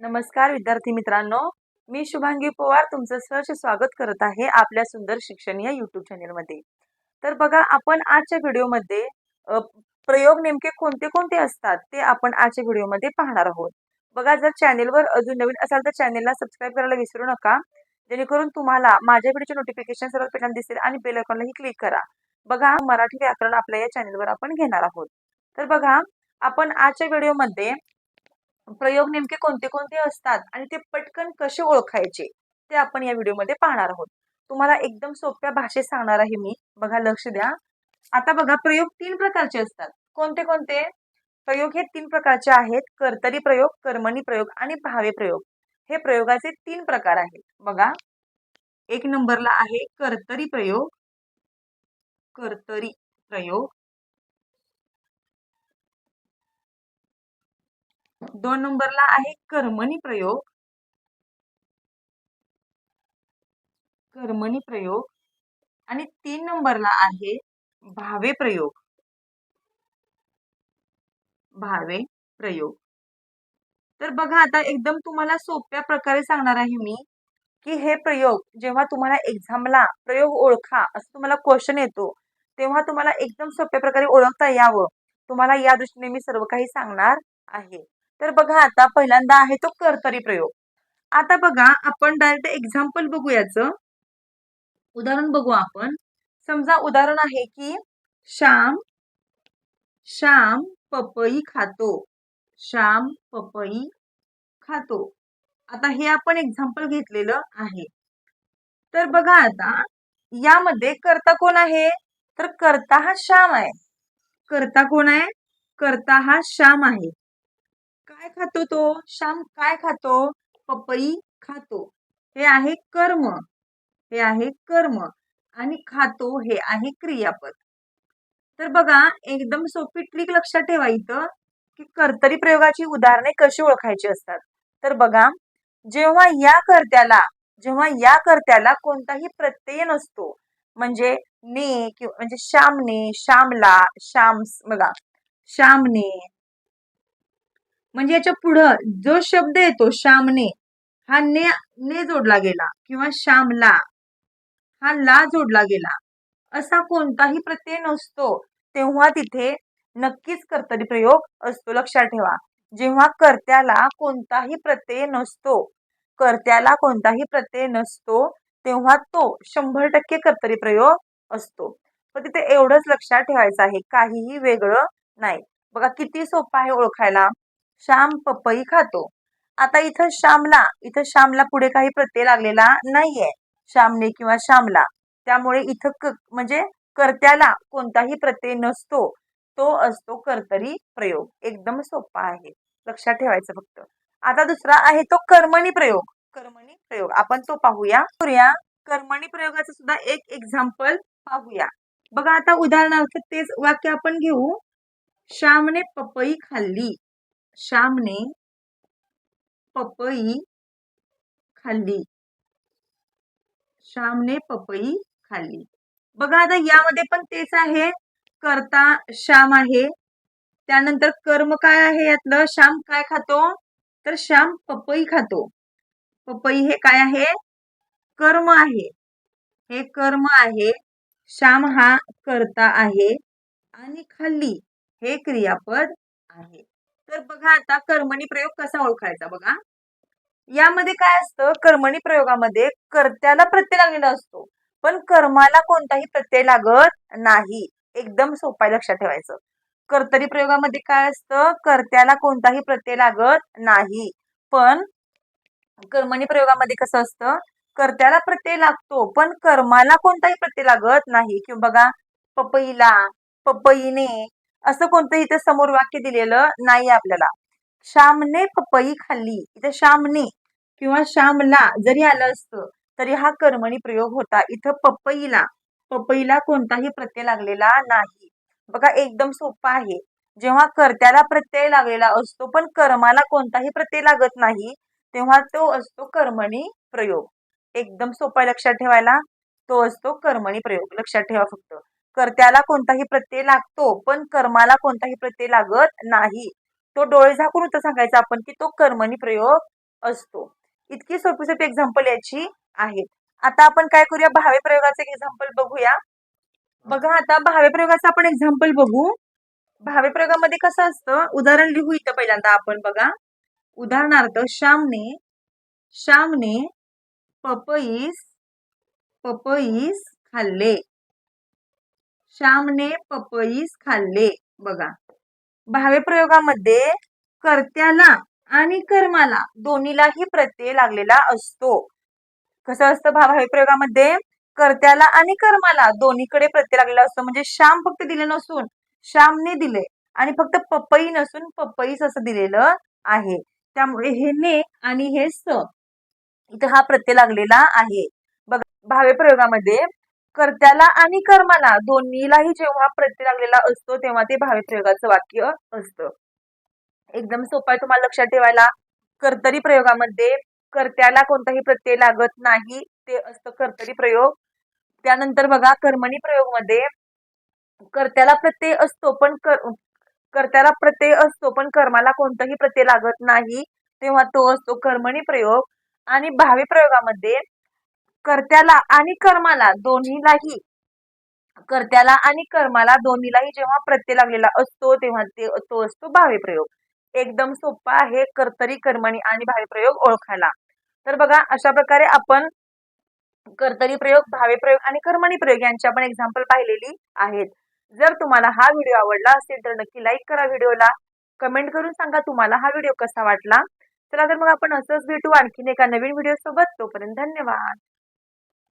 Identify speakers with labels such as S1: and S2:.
S1: नमस्कार विद्यार्थी मित्रांनो. मी शुभांगी पवार तुमचं सहर्ष स्वागत करत आहे आपल्या सुंदर शिक्षण या युट्यूब चॅनेलमध्ये तर बघा आपण आजच्या व्हिडिओमध्ये प्रयोग नेमके कोणते कोणते असतात ते आपण आजच्या व्हिडिओमध्ये पाहणार आहोत. बघा जर चॅनेलवर अजून नवीन असाल तर चॅनेलला सबस्क्राईब करायला विसरू नका. जेणेकरून तुम्हाला माझ्या व्हिडिओचे नोटिफिकेशन सर्वात पहिल्यांदा दिसेल आणि बेल आयकॉनलाही क्लिक करा. बघा मराठी व्याकरण आपल्या या चॅनेलवर आपण घेणार आहोत. तर बघा आपण आजच्या व्हिडिओमध्ये प्रयोग नेमके कोणते कोणते असतात आणि ते पटकन कसे ओळखायचे ते आपण या व्हिडिओमध्ये पाहणार आहोत. तुम्हाला एकदम सोप्या भाषेत सांगणार आहे मी. बघा लक्ष द्या. आता बघा प्रयोग तीन प्रकारचे असतात. कोणते कोणते? प्रयोग हे तीन प्रकारचे आहेत. कर्तरी प्रयोग कर्मणी प्रयोग आणि भावे प्रयोग. हे प्रयोगाचे तीन प्रकार आहेत. बघा. एक नंबरला आहे कर्तरी प्रयोग. कर्तरी प्रयोग. दोन नंबरला आहे कर्मणी प्रयोग. कर्मणी प्रयोग. आणि तीन नंबरला आहे भावे प्रयोग. भावे प्रयोग. तर बघा आता एकदम तुम्हाला सोप्या प्रकारे सांगणार आहे मी की हे प्रयोग जेव्हा तुम्हाला एक्झामला प्रयोग ओळखा असं तुम्हाला क्वेश्चन येतो तेव्हा तुम्हाला एकदम सोप्या प्रकारे ओळखता यावं. तुम्हाला या दृष्टीने मी सर्व काही सांगणार आहे. तर बघा आता पहिल्यांदा आहे तो कर्तरी प्रयोग. आता बघा आपण डायरेक्ट एक्झाम्पल बघू याचं उदाहरण बघू आपण. समजा उदाहरण आहे की श्याम श्याम पपई खातो. श्याम पपई खातो. आता हे आपण एक्झाम्पल घेतलेलं आहे. तर बघा आता यामध्ये करता कोण आहे? तर करता हा श्याम आहे. करता कोण आहे? करता हा श्याम आहे. काय खातो तो? श्याम काय खातो? पपई खातो. हे आहे कर्म. हे आहे कर्म. आणि खातो हे आहे क्रियापद. तर बघा एकदम सोपी ट्रिक लक्षात ठेवा इथं की कर्तरी प्रयोगाची उदाहरणे कशी ओळखायची असतात. तर बघा जेव्हा या कर्त्याला जेव्हा या कर्त्याला कोणताही प्रत्यय नसतो म्हणजे ने किंवा म्हणजे श्यामने श्यामला श्याम बघा श्यामने म्हणजे याच्या पुढं जो शब्द येतो श्यामने हा ने ने जोडला गेला किंवा श्यामला हा ला जोडला गेला असा कोणताही प्रत्यय नसतो. तेव्हा तिथे नक्कीच कर्तरी प्रयोग असतो. लक्षात ठेवा. जेव्हा कर्त्याला कोणताही प्रत्यय नसतो कर्त्याला कोणताही प्रत्यय नसतो तेव्हा तो शंभर टक्के कर्तरी प्रयोग असतो. पण तिथे एवढंच लक्षात ठेवायचं आहे. काहीही वेगळं नाही. बघा किती सोपं आहे ओळखायला. श्याम पपई खातो. आता इथं श्यामला इथं श्यामला पुढे काही प्रत्यय लागलेला नाहीये. श्यामने किंवा श्यामला. त्यामुळे इथं क म्हणजे कर्त्याला कोणताही प्रत्यय नसतो. तो असतो कर्तरी प्रयोग. एकदम सोपा आहे. लक्षात ठेवायचं फक्त. आता दुसरा आहे तो कर्मणी प्रयोग. कर्मणी प्रयोग. आपण तो पाहूया. करूया. कर्मणी प्रयोगाचं सुद्धा एक एक्झाम्पल पाहूया. बघा आता उदाहरणार्थ तेच वाक्य आपण घेऊ. श्यामने पपई खाल्ली. श्यामने पपई खाल्ली. श्यामने पपई खाल्ली. बघा आता यामध्ये पण तेच आहे. करता श्याम आहे. त्यानंतर कर्म काय आहे यातलं? श्याम काय खातो? तर श्याम पपई खातो. पपई हे काय आहे? कर्म आहे. हे कर्म आहे. श्याम हा करता आहे आणि खाल्ली. हे क्रियापद आहे. तर बघा आता कर्मणी प्रयोग कसा ओळखायचा बघा. यामध्ये काय असतं? कर्मणी प्रयोगामध्ये कर्त्याला प्रत्यय लागलेला असतो. पण कर्माला कोणताही प्रत्यय लागत नाही. एकदम सोपा लक्षात ठेवायचं. कर्तरी प्रयोगामध्ये काय असतं? कर्त्याला कोणताही प्रत्यय लागत नाही. पण कर्मणी प्रयोगामध्ये कसं असतं? कर्त्याला प्रत्यय लागतो पण कर्माला कोणताही प्रत्यय लागत नाही. किंवा बघा पपईला पपईने असं कोणतं इथे समोर वाक्य दिलेलं नाही आपल्याला. श्यामने पपई खाल्ली. इथं श्यामने किंवा श्यामला जरी आलं असतं तरी हा कर्मणी प्रयोग होता. इथं पपईला पपईला कोणताही प्रत्यय लागलेला नाही. बघा एकदम सोपा आहे. जेव्हा कर्त्याला प्रत्यय लागलेला असतो पण कर्माला कोणताही प्रत्यय लागत नाही तेव्हा तो असतो कर्मणी प्रयोग. एकदम सोपा लक्षात ठेवायला. तो असतो कर्मणी प्रयोग. लक्षात ठेवा फक्त. कर्त्याला कोणताही प्रत्यय लागतो पण कर्माला कोणताही प्रत्यय लागत नाही. तो डोळे झाकून उत्तर सांगायचा आपण की तो कर्मणी प्रयोग असतो. इतकी सोपी सोपी एक्झाम्पल याची आहे आता आपण काय करूया? भावे प्रयोगाचं एक्झाम्पल बघूया. बघा आता भावे प्रयोगाचं आपण एक्झाम्पल बघू. भावे प्रयोगामध्ये कसं असतं? उदाहरण लिहू इथं पहिल्यांदा आपण बघा. उदाहरणार्थ श्यामने श्यामने पपईस पपईस खाल्ले. श्यामने पपईस खाल्ले. बघा. भावे प्रयोगामध्ये कर्त्याला आणि कर्माला दोन्हीलाही प्रत्यय लागलेला असतो. कसं असतं भावे प्रयोगामध्ये? कर्त्याला आणि कर्माला दोन्हीकडे प्रत्यय लागलेला असतो. म्हणजे श्याम फक्त दिले नसून श्यामने दिले आणि फक्त पपई नसून पपईस असं दिलेलं आहे. त्यामुळे हे ने आणि हे स इथं हा प्रत्यय लागलेला आहे. बघा भावे प्रयोगामध्ये कर्त्याला आणि कर्माला दोन्हीलाही जेव्हा प्रत्यय लागलेला असतो तेव्हा ते भावे प्रयोगाचं वाक्य असतं. एकदम सोपं आहे तुम्हाला लक्षात ठेवायला. कर्तरी प्रयोगामध्ये कर्त्याला कोणताही प्रत्यय लागत नाही ते असतं कर्तरी प्रयोग. त्यानंतर बघा कर्मणी प्रयोगमध्ये कर्त्याला प्रत्यय असतो पण कर्त्याला प्रत्यय असतो पण कर्माला कोणताही प्रत्यय लागत नाही तेव्हा तो असतो कर्मणी प्रयोग. आणि भावी प्रयोगामध्ये कर्त्याला आणि कर्माला दोन्हीलाही कर्त्याला आणि कर्माला दोन्हीलाही जेव्हा प्रत्यय लागलेला असतो तेव्हा ते तो असतो भावे प्रयोग. एकदम सोपा आहे कर्तरी कर्मणी आणि भावे प्रयोग ओळखायला. तर बघा अशा प्रकारे आपण कर्तरी प्रयोग भावे प्रयोग आणि कर्मणी प्रयोग यांची आपण एक्झाम्पल पाहिलेली आहेत. जर तुम्हाला हा व्हिडिओ आवडला असेल तर नक्की लाईक करा व्हिडिओला कमेंट करून सांगा तुम्हाला हा व्हिडिओ कसा वाटला. चला तर मग आपण असंच भेटू आणखीन एका नवीन व्हिडिओ सोबत. तोपर्यंत धन्यवाद.